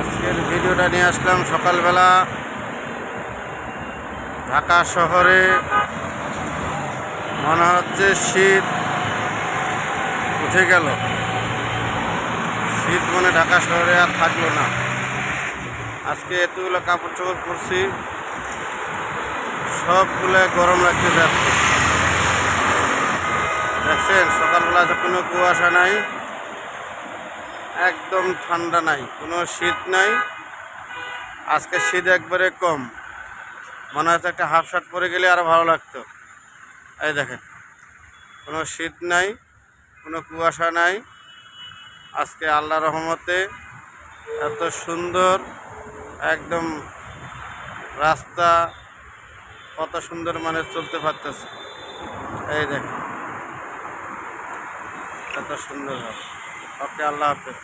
আজকের ভিডিওটা নিয়ে আসলাম সকালবেলা ঢাকা শহরে। মনে হচ্ছে শীত উঠে গেল। শীত মনে ঢাকা শহরে আর থাকল না। আজকে এতগুলো কাপড় চোপড় পরছি, সবগুলো গরম লাগতেছে আজকে দেখছেন, সকালবেলা কোনো কুয়াশা নাই। একদম ঠান্ডা নাই, কোনো শীত নাই। আজকে শীত একবারে কম। মনে হচ্ছে একটা হাফ শার্ট পরে গেলে আরও ভালো লাগতো। এই দেখেন, কোনো শীত নাই, কোনো কুয়াশা নাই। আজকে আল্লাহ রহমতে এত সুন্দর, একদম রাস্তা কত সুন্দর মানে চলতে পারতেছে। এই দেখেন, এত সুন্দর হবে ওকে আল্লাহ হাফেজ।